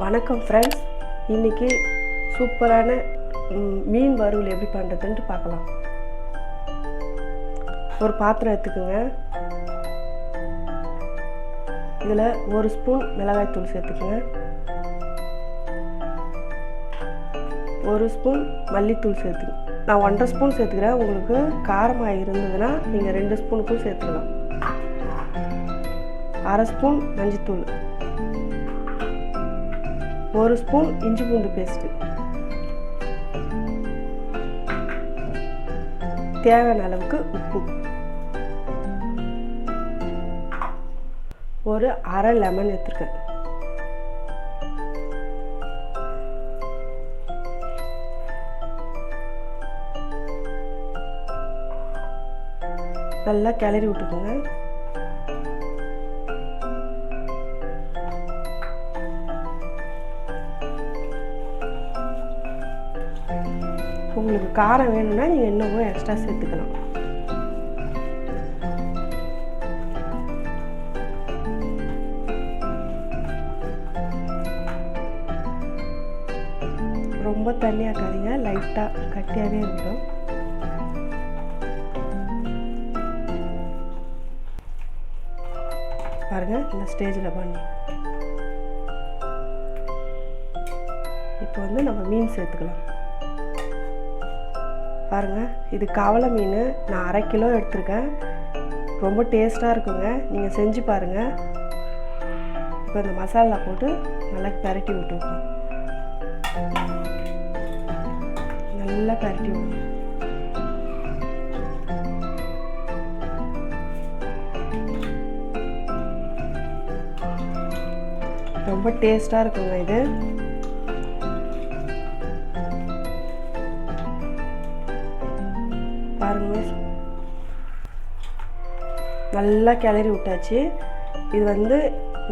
வணக்கம் ஃப்ரெண்ட்ஸ் இன்றைக்கி சூப்பரான மீன் வறுவல் எப்படி பண்ணுறதுன்ட்டு பார்க்கலாம். ஒரு பாத்திரம் எடுத்துக்கோங்க. இதில் ஒரு ஸ்பூன் மிளகாய் தூள் சேர்த்துக்கோங்க. ஒரு ஸ்பூன் மல்லித்தூள் சேர்த்துக்கோங்க நான் ஒன்றரை ஸ்பூன் சேர்த்துக்கிறேன். உங்களுக்கு காரமாக இருந்ததுன்னா நீங்கள் ரெண்டு ஸ்பூனுக்கும் சேர்த்துக்கலாம். அரை ஸ்பூன் மஞ்சத்தூள். ஒரு ஸ்பூன் இஞ்சி பூண்டு பேஸ்ட்டு தேவையான அளவுக்கு உப்பு. ஒரு அரை லெமன் எடுத்துருக்கேன். நல்லா கிளறி விட்டுக்கோங்க. உங்களுக்கு காரம் வேணும்னா நீங்கள் இன்னமும் எக்ஸ்ட்ரா சேர்த்துக்கலாம் ரொம்ப தண்ணியாக்காதீங்க லைட்டாக கட்டியாகவே இருக்கும் பாருங்கள் இந்த ஸ்டேஜில் பண்ணி. இப்போ வந்து நம்ம மீன் சேர்த்துக்கலாம். பாருங்கள் இது கவலை மீன். நான் அரை கிலோ எடுத்திருக்கேன். ரொம்ப டேஸ்ட்டாக இருக்குங்க. நீங்கள் செஞ்சு பாருங்கள் இப்போ இந்த மசாலா போட்டு நல்லா பரட்டி விட்டுருக்கோம் நல்லா பரட்டி விடணும் ரொம்ப டேஸ்ட்டாக இருக்குங்க இது. பாருங்கள் நல்லா கிளறி விட்டாச்சு. இது வந்து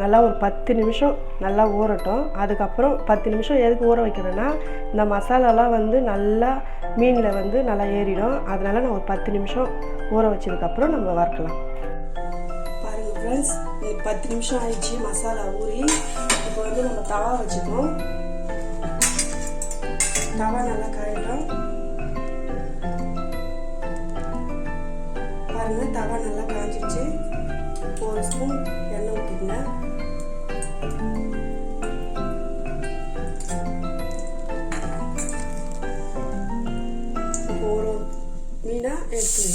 நல்லா ஒரு பத்து நிமிஷம் நல்லா ஊறட்டும். அதுக்கப்புறம் பத்து நிமிஷம் எதுக்கு ஊற வைக்கிறேன்னா இந்த மசாலாலாம் வந்து நல்லா மீனில் வந்து நல்லா ஏறிடும். அதனால் நான் ஒரு பத்து நிமிஷம் ஊற வச்சதுக்கப்புறம் நம்ம வறுக்கலாம். பாருங்கள் ஃப்ரெண்ட்ஸ் இது பத்து நிமிஷம் ஆயிடுச்சு மசாலா ஊறி. இப்போ வந்து நம்ம தவா வச்சுக்கணும். தவா நல்லா காயட்டும். பாருங்கள் தவா நல்லா காஞ்சிடுச்சு ஒரு ஸ்பூன் எண்ணெய் ஊற்றிக்கங்க ஒரு மீனாக எடுத்து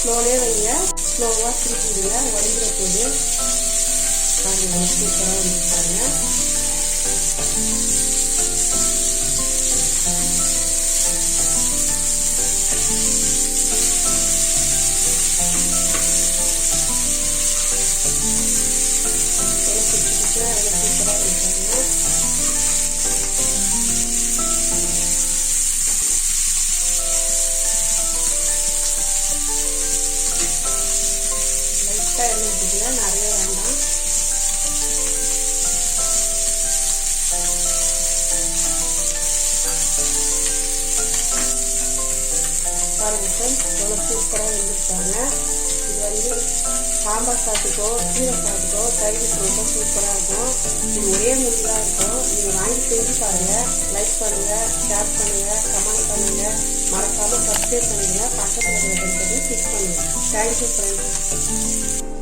ஸ்லோலே வைங்க. ஸ்லோவாக திருப்பிடுங்க உடஞ்சிட போது. பாருங்க சூப்பராக வந்து லைட்டாக எண்ணெய் ஊற்றிக்கலாம் நிறைய வேண்டாம் பாருங்கள் எவ்வளோ சூப்பராக வந்துருக்காங்க இது வந்து சாம்பார் சாத்துக்கோ கீரை சாத்துக்கோ கைது ரொம்ப சூப்பராக இருக்கும் இது ஒரே முடிவாக இருக்கும் நீங்கள் வாங்கி செஞ்சு பாருங்கள் லைக் பண்ணுங்கள் ஷேர் பண்ணுங்கள் கமெண்ட் பண்ணுங்கள் மறக்காமல் சப்ஸ்கிரைப் பண்ணுங்கள் பக்கத்தில் இருக்கிற கிளிக் பண்ணுங்கள் தேங்க்யூ ஃப்ரெண்ட்ஸ்